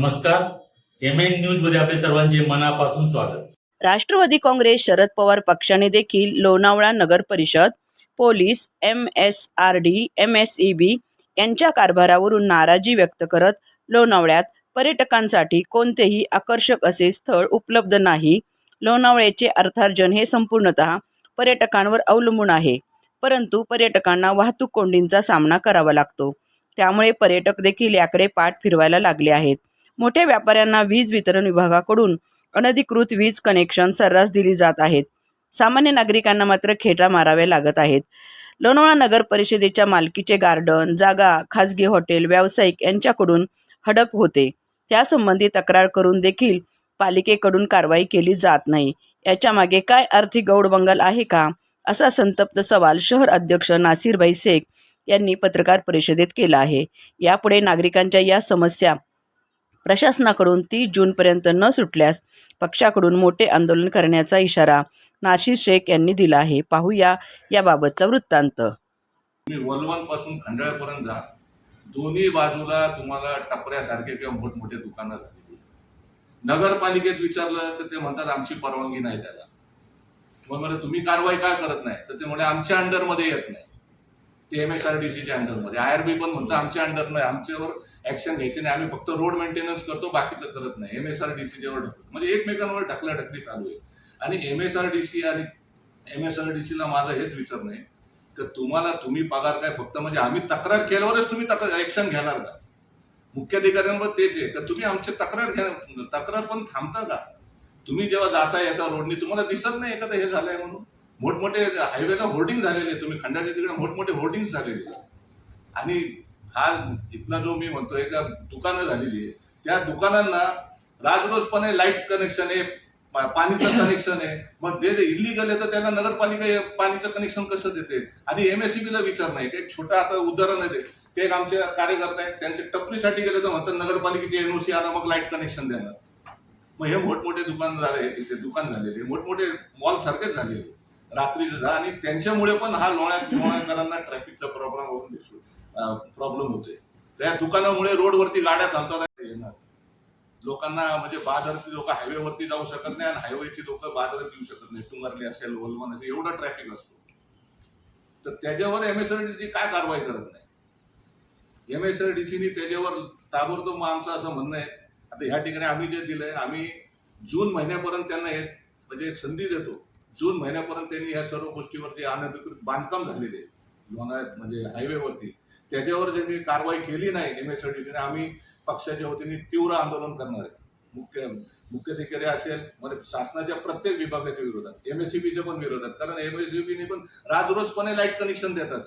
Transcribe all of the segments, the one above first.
नमस्कार. M N न्यूजमध्ये आपले सर्वांचे मनापासून स्वागत. राष्ट्रवादी काँग्रेस शरद पवार पक्षाने देखील लोणावळा नगर परिषद police M S R D M S E B यांच्या कारभारावरून नाराजी व्यक्त करत लोणावळ्यात पर्यटकांसाठी कोणतेही आकर्षक असे स्थळ उपलब्ध नाही. लोणावळ्याचे अर्थार्जन हे संपूर्णतः पर्यटकांवर अवलंबून आहे. परंतु पर्यटकांना वाहतूक कोंडींचा सामना करावा लागतो. त्यामुळे पर्यटक देखील याकडे पाठ फिरवायला लागले आहेत. मोठ्या व्यापाऱ्यांना वीज वितरण विभागाकडून अनधिकृत वीज कनेक्शन सर्रास दिली जात आहेत. सामान्य नागरिकांना मात्र खेटा मारावे लागत आहेत. लोणावळा नगर परिषदेच्या मालकीचे गार्डन जागा खाजगी हॉटेल व्यावसायिक यांच्याकडून हडप होते. त्यासंबंधी तक्रार करून देखील पालिकेकडून कारवाई केली जात नाही. याच्या मागे काय आर्थिक गौडबंगाल आहे का? असा संतप्त सवाल शहर अध्यक्ष नासिरभाई शेख यांनी पत्रकार परिषदेत केला आहे. यापुढे नागरिकांच्या या समस्या प्रशासनाकडून तीस जूनपर्यंत न सुटल्यास पक्षाकडून मोठे आंदोलन करण्याचा इशारा नाशिर शेख यांनी दिला आहे. पाहूया याबाबतचा वृत्तांत. पासून खंडाळ्यापर्यंत जा. दोन्ही बाजूला तुम्हाला टपऱ्यासारखे किंवा मोठमोठे दुकानं झालेली नगरपालिकेत विचारलं तर ते म्हणतात आमची परवानगी नाही त्याला. मग म्हणलं तुम्ही कारवाई का करत नाही? तर ते म्हणजे आमच्या अंडरमध्ये येत नाही. ते एम एस आर डी सीच्या अंडरमध्ये आय आर बी पण म्हणतं आमच्या अंडर नाही आमच्यावर ऍक्शन घ्यायची नाही. आम्ही फक्त रोड मेंटेनन्स करतो बाकीचं करत नाही. एम एस आर डी सीच्यावर ढकलतो. म्हणजे एकमेकांवर ढकला ढकली चालू आहे. आणि M S R D C आणि एम एस आर डी सीला माझं हेच विचारणं आहे तर तुम्हाला तुम्ही पगार काय फक्त म्हणजे आम्ही तक्रार केल्यावरच तुम्ही तक्रार ॲक्शन घेणार का? मुख्याधिकाऱ्यांवर तेच आहे. तर तुम्ही आमची तक्रार घ्या. तक्रार पण थांबता का? तुम्ही जेव्हा जाता येता रोडनी तुम्हाला दिसत नाही एखादं हे झालंय म्हणून? मोठमोठे हायवेला होर्डिंग झालेले तुम्ही खंडाच्या तिकडे मोठमोठे होर्डिंग झालेले. आणि हा इथला जो मी म्हणतोय का दुकानं झालेली आहे. त्या दुकानांना राजरोजपणे लाइट कनेक्शन आहे पाणीचं कनेक्शन आहे. मग जे इलिगल आहे तर त्यांना नगरपालिका पाणीचं कनेक्शन कसं देते? आणि एम एस सीबीला विचार नाही. एक छोटं आता उदाहरण आहे ते. ते एक आमचे कार्यकर्ते आहेत. त्यांच्या टपरीसाठी गेले तर म्हणतात नगरपालिकेचे एनओसी आला मग लाइट कनेक्शन देणार मग हे मोठमोठे दुकान झाले इथे दुकान झालेले. मोठमोठे मॉल सारखेच झालेले. रात्रीचं जा आणि त्यांच्यामुळे पण हा लोण्या लोण्याकरांना ट्रॅफिकचा प्रॉब्लेम होऊन प्रॉब्लेम होतोय. त्या दुकानामुळे रोडवरती गाड्या थांबतात येणार. लोकांना म्हणजे बाजारातली लोक हायवेवरती जाऊ शकत नाही आणि हायवेची लोक बाजारात येऊ शकत नाही. टुंगरली असेल वलवण असेल एवढा ट्रॅफिक असतो. तर त्याच्यावर एमएसआरडीसी काय कारवाई करत नाही? एमएसआरडीसीने त्याच्यावर ताबडतोब मग आमचं असं म्हणणं आहे. आता ह्या ठिकाणी आम्ही जे दिलंय आम्ही जून महिन्यापर्यंत त्यांना हे म्हणजे संधी देतो. जून महिन्यापर्यंत त्यांनी ह्या सर्व गोष्टीवरती अनधिकृत बांधकाम झालेले आहे. म्हणजे हायवेवरती. त्याच्यावर ज्यांनी कारवाई केली नाही एम एस सीने आम्ही पक्षाच्या वतीने तीव्र आंदोलन करणार आहे. मुख्य मुख्याधिकारी असेल म्हणजे शासनाच्या प्रत्येक विभागाच्या विरोधात एम एस सी बीच्या पण विरोधात कारण एमएससीबीने पण राजरोजपणे लाइट कनेक्शन देतात.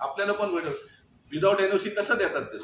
आपल्याला पण भेटत विदाऊट एनओसी कसं देतात ते?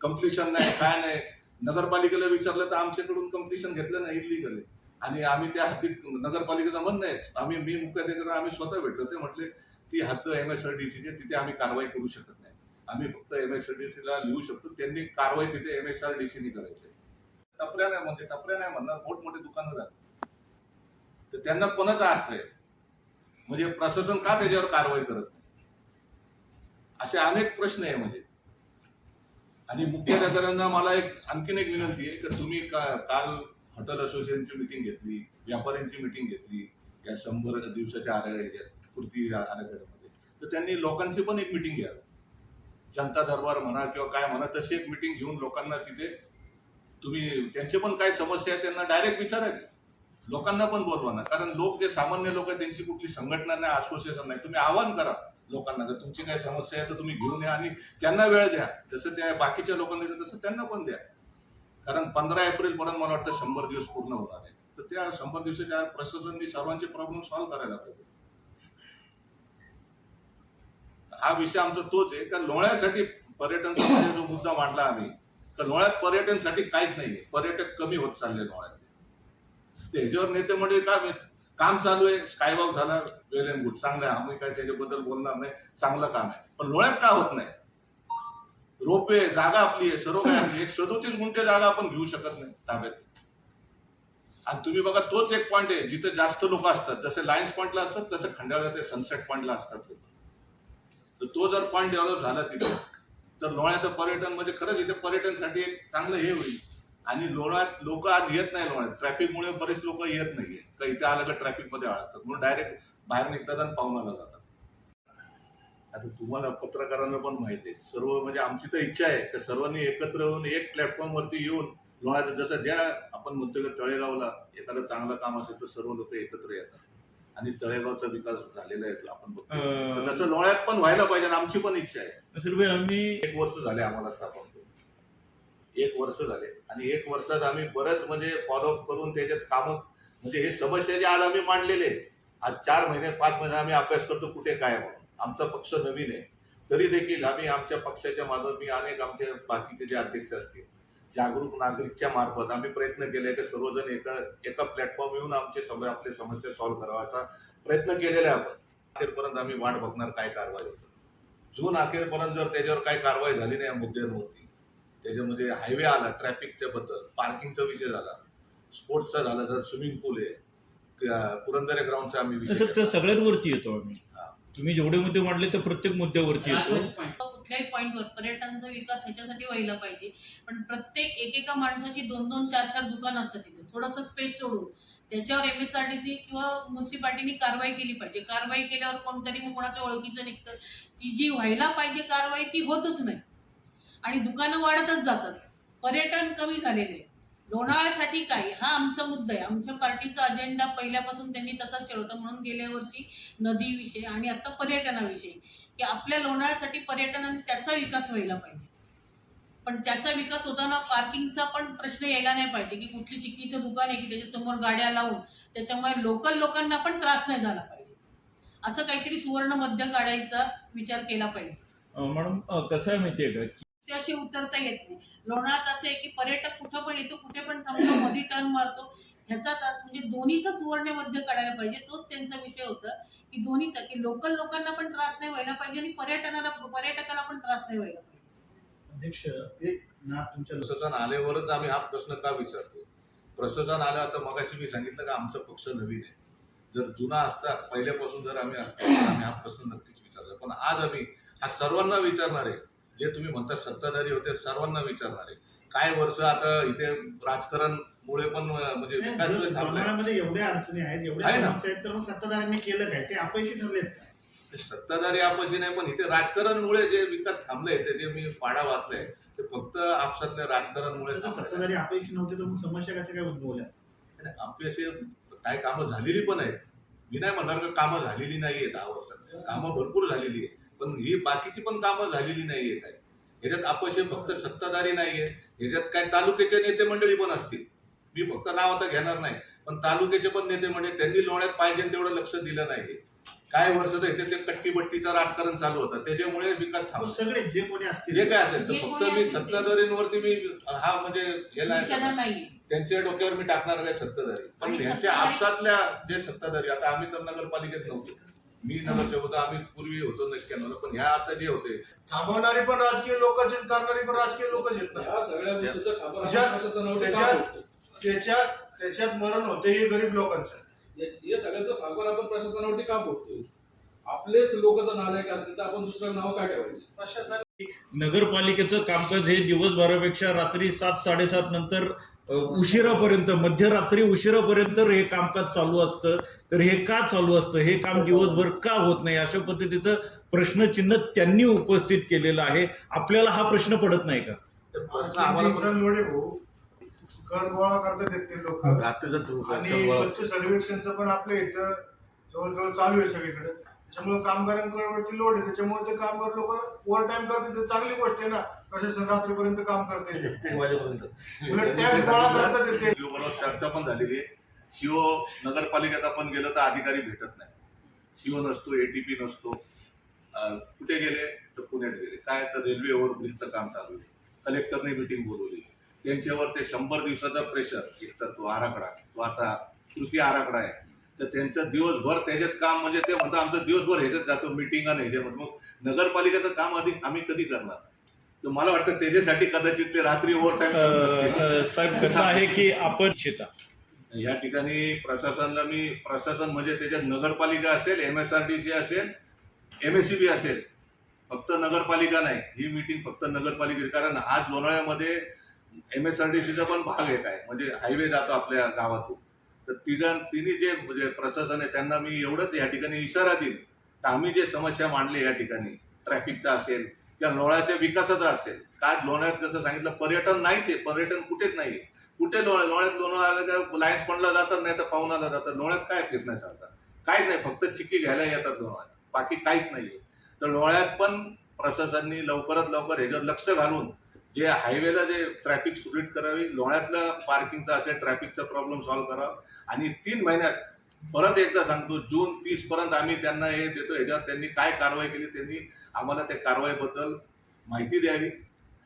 कम्प्लिशन नाही काय नाही. नगरपालिकेला विचारलं तर आमच्याकडून कम्प्लिशन घेतलं नाही इलिगल आहे. आणि आम्ही त्या हद्दीत नगरपालिकेचं म्हणणं आहे. आम्ही मी मुख्याधिकारी आम्ही स्वतः भेटलो. ते म्हटले ती हद्द एम एस आर डी सीची तिथे आम्ही कारवाई करू शकत नाही. आम्ही फक्त एम एस आर डी सीला लिहू शकतो. त्यांनी कारवाई तिथे एम एस आर डी सीनी करायची टपऱ्या नाही म्हणजे टपऱ्या नाही म्हणणार मोठमोठे दुकानं झाले तर त्यांना कोणाचा आश्रय म्हणजे प्रशासन का त्याच्यावर कारवाई करत नाही? असे अनेक प्रश्न आहे म्हणजे. आणि मुख्याधिकाऱ्यांना मला एक आणखीन एक विनंती आहे की तुम्ही का- काल हॉटेल असोसिएशनची मिटिंग घेतली व्यापाऱ्यांची मिटिंग घेतली या शंभर दिवसाच्या आरा पूर्ती आराखड्यामध्ये तर त्यांनी लोकांची पण एक मिटिंग घ्यावी. जनता दरबार म्हणा किंवा काय म्हणा तशी एक मिटिंग घेऊन लोकांना तिथे तुम्ही त्यांचे पण काय समस्या आहे त्यांना डायरेक्ट विचारायचे. लोकांना पण बोलवा ना. कारण लोक जे सामान्य लोक आहेत त्यांची कुठली संघटना नाही असोसिएशन नाही. तुम्ही आवाहन करा लोकांना जर तुमची काही समस्या आहे तर तुम्ही घेऊन या आणि त्यांना वेळ द्या. जसं त्या बाकीच्या लोकांना तसं त्यांना पण द्या. कारण पंधरा एप्रिल पर्यंत मला वाटतं शंभर दिवस पूर्ण होणार आहे. तर त्या शंभर दिवसाच्या आत प्रशासनाने सर्वांचे प्रॉब्लेम सॉल्व्ह करायला पाहिजे हा विषय आमचा तोच आहे. का लोण्यासाठी पर्यटन जो मुद्दा मांडला आम्ही तर लोण्यात पर्यटनसाठी काहीच नाहीये. पर्यटक कमी होत चालले लोण्यात त्याच्यावर नेते म्हणजे काय काम चालू आहे. स्कायवॉक झाला वेल अँड गुड. चांगलं आहे. आम्ही काय त्याच्याबद्दल बोलणार नाही. चांगलं काम आहे. पण लोण्यात का होत नाही? रोपे जागा आपली आहे सर्व काय आपली. एक सदोतीस गुंठे जागा आपण घेऊ शकत नाही ताब्यात. आणि तुम्ही बघा तोच एक पॉईंट आहे जिथे जास्त लोक असतात. जसे लायन्स पॉईंटला असतात तसं खंडाळा ते सनसेट पॉईंटला असतात लोक. तर तो जर पॉईंट डेव्हलप झाला तिथे तर लोण्याचं पर्यटन म्हणजे खरंच इथे पर्यटनसाठी एक चांगलं हे होईल. आणि लोण्यात लोक आज येत नाही लोण्यात. ट्रॅफिकमुळे बरेच लोक येत नाही का इथे आलं का ट्रॅफिकमध्ये अडकतात म्हणून डायरेक्ट बाहेर निघतात आणि पाहुणाला जातात. आता तुम्हाला पत्रकारांना पण माहिती आहे. सर्व म्हणजे आमची तर इच्छा आहे की सर्वांनी एकत्र येऊन एक प्लॅटफॉर्मवरती येऊन लोणाचं जसं ज्या आपण म्हणतो की तळेगावला एखादं चांगलं काम असेल तर सर्व लोक एकत्र येतात. आणि तळेगावचा विकास झालेला आहे आपण बघतो. तसं लोण्यात पण व्हायला पाहिजे आणि आमची पण इच्छा आहे. आम्ही एक वर्ष झाले आम्हाला स्थापन एक वर्ष झाले. आणि एक वर्षात आम्ही बरंच म्हणजे फॉलोअप करून त्याच्यात कामं म्हणजे हे समस्या जे आज आम्ही मांडलेले आज चार महिने पाच महिने आम्ही अभ्यास करतो कुठे काय म्हणून आमचा पक्ष नवीन आहे. तरी देखील आम्ही आमच्या पक्षाच्या मार्फत मी अनेक आमचे बाकीचे जे अध्यक्ष असतील जागरूक नागरिकच्या मार्फत आम्ही प्रयत्न केले की सर्वजण एका एका प्लॅटफॉर्म येऊन आमचे सम आपले समस्या सॉल्व्ह करावा असा प्रयत्न केलेला आहे आपण. अखेरपर्यंत आम्ही वाट बघणार काय कारवाई होतं. जून अखेरपर्यंत जर त्याच्यावर काही कारवाई झाली नाही या मुद्द्यांवरती त्याच्यामध्ये हायवे आला ट्रॅफिकच्या बद्दल पार्किंगचा विषय झाला स्पोर्ट्सचा झाला जर स्विमिंग पूल आहे पुरंदरे ग्राउंडचा आम्ही विषय सगळ्यांवरती येतो आम्ही. तुम्ही जेवढे मुद्दे मांडले त्या प्रत्येक मुद्द्यावरती येतो. कुठल्याही पॉईंटवर पर्यटनाचा विकास ह्याच्यासाठी व्हायला पाहिजे. पण प्रत्येक एकेका माणसाची दोन दोन चार चार दुकान असतात तिथे. थोडंसं स्पेस सोडून. त्याच्यावर M S R T C किंवा म्युन्सिपाल्टीनी कारवाई केली पाहिजे. कारवाई केल्यावर कोणतरी मग कोणाच्या ओळखीचं निघतं. ती जी व्हायला पाहिजे कारवाई ती होतच नाही. आणि दुकानं वाढतच जातात. पर्यटन कमी झालेले आहे. लोणावळ्यासाठी काय हा आमचा मुद्दा आहे. आमच्या पार्टीचा अजेंडा पहिल्यापासून त्यांनी तसाच ठेवला म्हणून गेल्या वर्षी नदीविषयी आणि आता पर्यटनाविषयी. की आपल्या लोणाळ्यासाठी पर्यटन त्याचा विकास व्हायला पाहिजे. पण त्याचा विकास होताना पार्किंगचा पण प्रश्न यायला नाही पाहिजे. की कुठली चिक्कीचं दुकान आहे की त्याच्यासमोर गाड्या लावून त्याच्यामुळे लोकल लोकांना पण त्रास नाही झाला पाहिजे. असं काहीतरी सुवर्ण मध्य काढायचा विचार केला पाहिजे. म्हणून मॅडम कसं आहे माहितीये का? ते असे उतरता येत नाही. लोणावळ्यात असं आहे की पर्यटक कुठं पण येतो कुठे पण थांबतो मध्ये टर्न मारतो ह्याचा त्रास म्हणजे दोन्हीचं सुवर्ण मध्य काढायला पाहिजे. तोच त्यांचा विषय होता की दोन्हीचा की लोकल लोकांना पण त्रास नाही व्हायला पाहिजे आणि पर्यटनाला पर्यटकाला पण त्रास नाही व्हायला पाहिजे. अध्यक्ष एक ना तुमच्या प्रशासन आल्यावरच आम्ही हा प्रश्न का विचारतो? प्रशासन आलं आता मगाशी मी सांगितलं का आमचा पक्ष नवीन आहे. जर जुना असता पहिल्यापासून जर आम्ही असतो तर आम्ही हा प्रश्न नक्कीच विचारला पण आज आम्ही हा सर्वांना विचारणार आहे जे तुम्ही म्हणता सत्ताधारी होते सर्वांना विचारणार आहे. काय वर्ष आता इथे राजकारणमुळे पण अं, म्हणजे एवढ्या अडचणी आहेत एवढ्या आहेत तर मग सत्ताधाऱ्यांनी केलं काय? ते अपयशी ठरलेत? सत्ताधारी आपशी नाही पण इथे राजकारणमुळे जे विकास थांबले ते जे मी पाडा वाचलाय ते फक्त आपसातल्या राजकारणमुळे. सत्ताधारी अपयशी नव्हते तर मग समस्या कशा काय उद्भवल्या? असे काय कामं झालेली पण आहेत. मी नाही म्हणणार का कामं झालेली नाहीये दहा वर्षात कामं भरपूर झालेली आहे पण ही बाकीची पण कामं झालेली नाहीये काय याच्यात अपयश फक्त सत्ताधारी नाहीये याच्यात काय तालुक्याचे नेते मंडळी पण असतील. मी फक्त नाव आता घेणार नाही. पण तालुक्याचे पण नेते मंडळी त्यांनी लोण्यात पाहिजे तेवढं लक्ष दिलं नाहीये. काय वर्ष तर इथे ते कट्टीबट्टीचं राजकारण चालू होतं. त्याच्यामुळे विकास थांबला. सगळे जे कोणी असतील जे काय असेल जे तर फक्त कोणी मी असेल ते. सत्ताधारींवरती मी हा म्हणजे निशाणा. नाहीये. त्यांच्या डोक्यावर मी टाकणार काय सत्ताधारी. पण आणि सत्ताधारी- आपसातल्या जे सत्ताधारी आता आम्ही तर नगरपालिकेत नव्हतो. मी नगरसेवक होतो आम्ही पूर्वी होतो नक्की पण ह्या आता जे होते. थांबवणारी पण राजकीय लोकच आहेत करणारी पण राजकीय लोकच आहेत ना. त्याच्यात- मरण होते हे गरीब लोकांचं. या- सगळ्याचा खापर आपण प्रशासनावरती का फोडतोय आपलेच लोक जर नालायक असतील तर आपण दुसरं नाव काय ठेवायचे? प्रशासन नगरपालिकेचं कामकाज हे दिवसभरापेक्षा रात्री सात साडेसात नंतर उशिरापर्यंत मध्यरात्री उशिरापर्यंत हे कामकाज चालू असतं. तर हे का चालू असतं? हे काम दिवसभर का होत नाही? अशा पद्धतीचं प्रश्नचिन्ह त्यांनी उपस्थित केलेलं आहे. आपल्याला हा प्रश्न पडत नाही का? भाऊ कर गोळा करतात आहेत ते लोक. रात्रीचं तू- आणि स्वच्छ सर्वेक्षणचं पण आपल्या इथं जवळजवळ चालू आहे सगळीकडे. त्याच्यामुळे कामगारांकडे लोड आहे. त्याच्यामुळे ते कामगार लोक ओव्हर टाइम करतात चांगली गोष्ट आहे ना. प्रशासन रात्रीपर्यंत काम करते उलट टॅक्स गोळा करतात आहेत ते. शिव बरोबर चर्चा पण झालेली आहे शिव नगरपालिकेत आपण गेलो तर अधिकारी भेटत नाही. शिव नसतो एटीपी नसतो. कुठे गेले तर पुण्यात गेले. काय तर रेल्वे ओव्हरब्रिजचं काम चालू आहे. कलेक्टरने मिटिंग बोलवली. त्यांच्यावर ते शंभर दिवसाचा प्रेशर एक तर तो आराखडा. तो आता कृती आराखडा आहे. तर त्यांचं दिवसभर त्याच्यात काम म्हणजे ते म्हणतात आमचं दिवसभर ह्याच्यात जातो मिटिंग आणि ह्याच्यामध्ये मग नगरपालिकेचं काम अधिक आम्ही कधी करणार? तर मला वाटतं त्याच्यासाठी कदाचित ते रात्री ओव्हर टाईम अ, साहेब कसं आहे की आपण इच्छिता. या ठिकाणी प्रशासनाला मी प्रशासन म्हणजे त्याच्यात नगरपालिका असेल M S R T C असेल एम एस सी बी असेल फक्त नगरपालिका नाही ही मीटिंग फक्त नगरपालिकेची. कारण आज लोणावळ्यामध्ये एम एस आर डी सीचा पण भाग एक आहे. म्हणजे हायवे जातो आपल्या गावातून. तर तिघां तिन्ही जे म्हणजे प्रशासन आहे त्यांना मी एवढंच या ठिकाणी इशारा देईन. तर आम्ही जे समस्या मांडली या ठिकाणी ट्रॅफिकचा असेल किंवा लोणाच्या विकासाचा असेल काय लोण्यात जसं सांगितलं पर्यटन नाहीच आहे पर्यटन कुठेच नाही कुठे लोण लोण्यात लोणं आलं का लायन्स पॉईंटला जातात नाही तर पाहुणाला जातात. लोण्यात काय फिरण्यासारखं काहीच नाही फक्त चिक्की घ्यायला येतात लोण्यात बाकी काहीच नाही आहे तर लोण्यात पण प्रशासनाने लवकरात लवकर ह्याच्यावर लक्ष घालून जे हायवेला जे ट्रॅफिक सुरळीत करावी लोण्यातलं पार्किंगचा असेल ट्रॅफिकचा प्रॉब्लेम सॉल्व्ह करावा. आणि तीन महिन्यात परत एकदा सांगतो जून तीस पर्यंत आम्ही त्यांना हे देतो ह्याच्यावर त्यांनी काय कारवाई केली त्यांनी आम्हाला त्या कारवाईबद्दल माहिती द्यावी.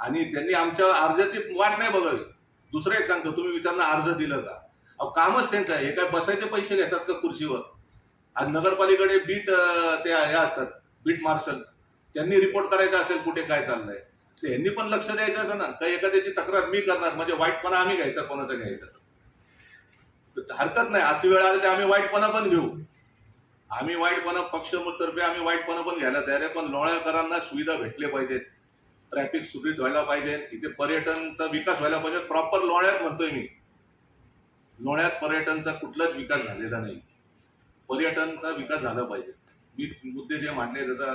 आणि त्यांनी आमच्या अर्जाची वाट नाही बघावी. दुसरं एक सांगतो तुम्ही विचारणार अर्ज दिलं का? अहो कामच त्यांचं आहे. हे काय बसायचे पैसे घेतात का खुर्चीवर? आज नगरपालिकेकडे बीट त्या ते हे असतात बीट मार्शल त्यांनी रिपोर्ट करायचा असेल कुठे काय चाललंय. यांनी पण लक्ष द्यायचं असं ना. तर एखाद्याची तक्रार मी करणार म्हणजे वाईटपणा आम्ही घ्यायचा कोणाचा घ्यायचा. तर हरकत नाही. अशी वेळ आली तर आम्ही वाईटपणा पण घेऊ. आम्ही वाईटपणा पक्षतर्फे आम्ही वाईटपणा पण घ्यायला तयार आहे पण लोण्याकरांना सुविधा भेटले पाहिजेत. ट्रॅफिक सुरळीत व्हायला पाहिजे. इथे पर्यटनचा विकास व्हायला पाहिजे. प्रॉपर लोण्यात म्हणतोय मी. लोण्यात पर्यटनचा कुठलाच विकास झालेला नाही. पर्यटनचा विकास झाला पाहिजे. मी मुद्दे जे मांडले त्याचा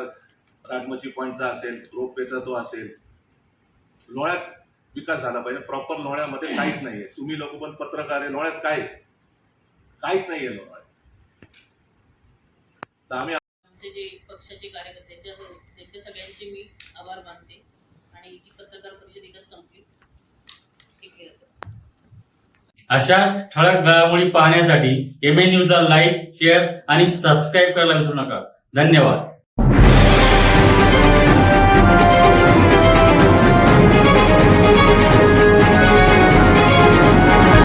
राजमची पॉईंटचा असेल रोपवेचा तो असेल लोण्यात विकास झाला पाहिजे. प्रॉपर लोण्यामध्ये काहीच नाहीये. तुम्ही लोक पण पत्रकार आहे. लोण्यात काय? काहीच नाहीये लोण्यात तर आम्ही आमचे जे पक्षाचे कार्यकर्ते त्यांच्या त्यांच्या सगळ्यांचे मी आभार मानते. आणि ही पत्रकार परिषद इथं संपली. अशा ठळक घडामोडी पाहण्यासाठी एम ए न्यूजला लाईक शेअर आणि सबस्क्राईब करायला विसरू नका. धन्यवाद.